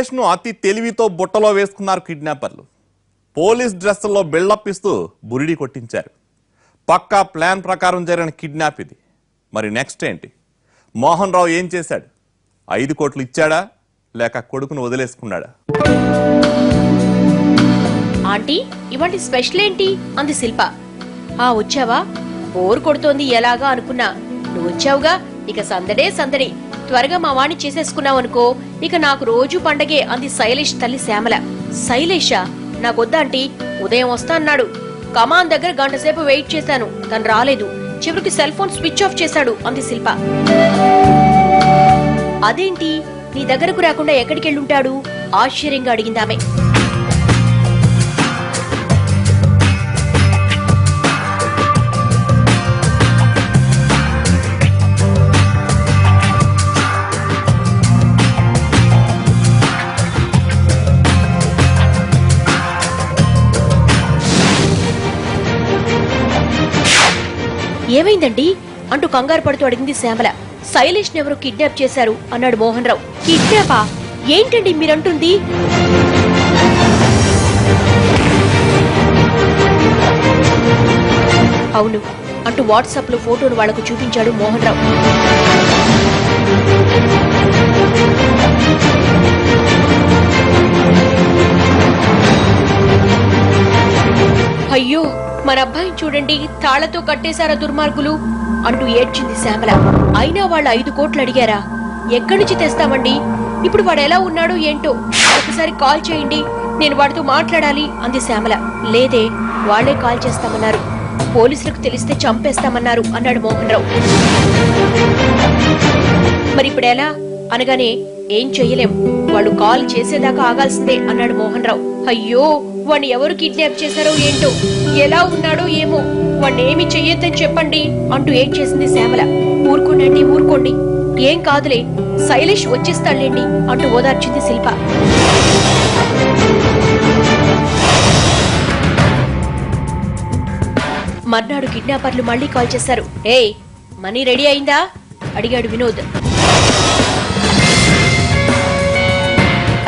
శైలేష్ను అతి తెలివితో బుట్టలో వేసుకున్నారు కిడ్నాపర్లు. పోలీస్ డ్రెస్సుల్లో బిల్డప్ ఇస్తూ బురిడి కొట్టించారు. పక్కా ప్లాన్ ప్రకారం జరిగిన కిడ్నాప్ ఇది. మరి నెక్స్ట్ ఏంటి? మోహన్ రావు ఏం చేశాడు? ఐదు కోట్లు ఇచ్చాడా? లేక కొడుకును వదిలేసుకున్నాడా? ఆంటీ ఇవాటి స్పెషల్ ఏంటి? అంది శిల్ప. ఆ వచ్చావా? బోర్ కొడుతోంది ఎలాగా అనుకున్నా. నువ్వు వచ్చావుగా? ఇక సందడే సందడి. త్వరగా మా వాణ్ణి చేసేసుకున్నావు అనుకో ఇక నాకు రోజు పండగే అంది శైలేష్ తల్లి శ్యామల. శైలేష? నాకొద్దా ఆంటీ? ఉదయం వస్తా అన్నాడు. కమాన్ దగ్గర గంట సేపు వెయిట్ చేశాను తను రాలేదు. చివరికి సెల్ ఫోన్ స్విచ్ ఆఫ్ చేశాడు అంది శిల్ప. అదేంటి? నీ దగ్గరకు రాకుండా ఎక్కడికెళ్ళుంటాడు? ఆశ్చర్యంగా అడిగిందామె. ఏమైందండి? అంటూ కంగారు పడుతూ అడిగింది శ్యామల. శైలేష్ ఎవరు కిడ్నాప్ చేశారు అన్నాడు మోహన్ రావు కిడ్నాపా? ఏంటండి మీరంటుంది? అవును అంటూ వాట్సాప్లో ఫోటోను వాళ్ళకు చూపించాడు మోహన్ రావు అయ్యో మన అబ్బాయిని చూడండి తాళ్ళతో కట్టేశారా దుర్మార్గులు అంటూ ఏడ్చింది శ్యామల. అయినా వాళ్ళు ఐదు కోట్లు అడిగారా? ఎక్కడి నుంచి తెస్తామండి? ఇప్పుడు వాడు ఎలా ఉన్నాడో ఏంటో ఒకసారి కాల్ చేయండి నేను వాడితో మాట్లాడాలి అంది శ్యామల. లేదే వాళ్ళే కాల్ చేస్తామన్నారు. పోలీసులకు తెలిస్తే చంపేస్తామన్నారు అన్నాడు మోహన్ రావు మరి ఇప్పుడు ఎలా? అనగానే ఏం చెయ్యలేం వాళ్ళు కాల్ చేసేదాకా ఆగాల్సిందే అన్నాడు మోహన్ రావు అయ్యో! వాణ్ణి ఎవరు కిడ్నాప్ చేశారో ఏంటో ఎలా ఉన్నాడో ఏమో వాణ్ణి ఏమి చెయ్యొద్దని చెప్పండి అంటూ ఏం చేసింది శ్యామల. ఊరుకోండి ఊరుకోండి. ఏం కాదులే శైలేష్ వచ్చేస్తాడులేండి అంటూ ఓదార్చింది శిల్ప. మర్నాడు కిడ్నాపర్లు మళ్ళీ కాల్ చేశారు. ఏయ్ మనీ రెడీ అయిందా? అడిగాడు వినోద్.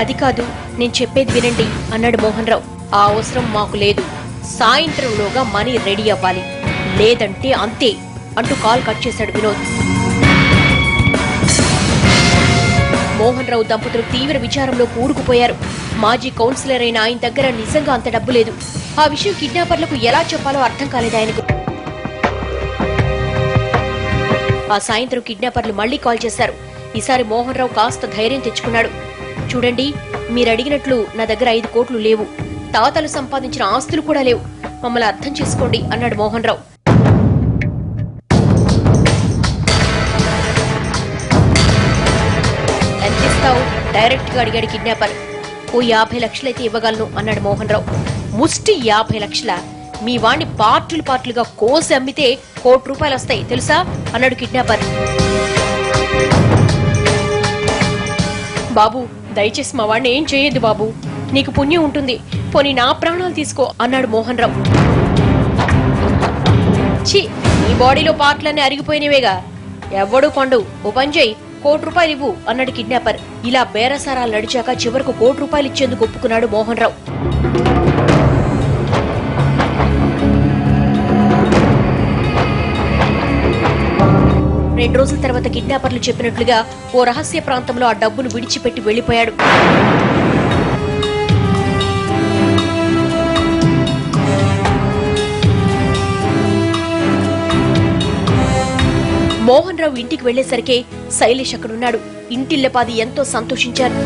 అది కాదు నేను చెప్పేది వినండి అన్నాడు మోహన్ రావు. ఆ అవసరం మాకు లేదు. సాయంత్రంలోగా మనీ రెడీ అవ్వాలి. లేదంటే అంతే అంటూ కాల్ కట్ చేశాడు వినోద్. మోహన్ రావు దంపతులు తీవ్ర విచారంలో కూరుకుపోయారు మాజీ కౌన్సిలర్ అయిన ఆయన దగ్గర నిజంగా అంత డబ్బు లేదు. ఆ విషయం కిడ్నాపర్లకు ఎలా చెప్పాలో అర్థం కాలేదు ఆయనకు. ఆ సాయంత్రం కిడ్నాపర్లు మళ్ళీ కాల్ చేశారు. ఈసారి మోహన్ రావు కాస్త ధైర్యం తెచ్చుకున్నాడు. చూడండి మీరు అడిగినట్లు నా దగ్గర ఐదు కోట్లు లేవు. తాతలు సంపాదించిన ఆస్తులు కూడా లేవు. మమ్మల్ని అర్థం చేసుకోండి అన్నాడు మోహన్ రావు ఎంత ఇస్తావు డైరెక్ట్గా అడిగాడు కిడ్నాపర్. ఓ యాభై లక్షలైతే ఇవ్వగలను అన్నాడు మోహన్ రావు ముష్టి యాభై లక్షల? మీ వాణ్ణి పార్టులు పార్టులుగా కోసి అమ్మితే కోటి రూపాయలు వస్తాయి తెలుసా? అన్నాడు కిడ్నాపర్. బాబు దయచేసి మా వాడిని ఏం చేయొద్దు బాబు? నీకు పుణ్యం ఉంటుంది. పోనీ నా ప్రాణాలు తీసుకో అన్నాడు మోహన్ రావు ఛీ నీ బాడీలో పార్ట్లన్నీ అరిగిపోయినవేగా. ఎవడు కొండు ఓ పని చేయి కోటి రూపాయలు ఇవ్వు అన్నాడు కిడ్నాపర్. ఇలా బేరసారాలు నడిచాక చివరకు కోటి రూపాయలు ఇచ్చేందుకు ఒప్పుకున్నాడు మోహన్ రావు రెండు రోజుల తర్వాత కిడ్నాపర్లు చెప్పినట్లుగా ఓ రహస్య ప్రాంతంలో ఆ డబ్బును విడిచిపెట్టి వెళ్ళిపోయాడు మోహన్ రావు ఇంటికి వెళ్ళేసరికే శైలేష్ అక్కడున్నాడు. ఇంటిల్లపాది ఎంతో సంతోషించారు.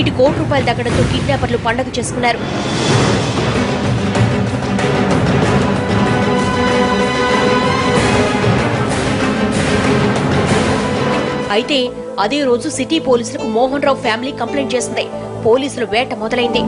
ఇటు కోటి రూపాయలు తగ్గడంతో కిడ్నాపర్లు పండగ చేసుకున్నారు. అయితే అదే రోజు సిటీ పోలీసులకు మోహన్ రావు ఫ్యామిలీ కంప్లైంట్ చేసింది. పోలీసులు వేట మొదలైంది.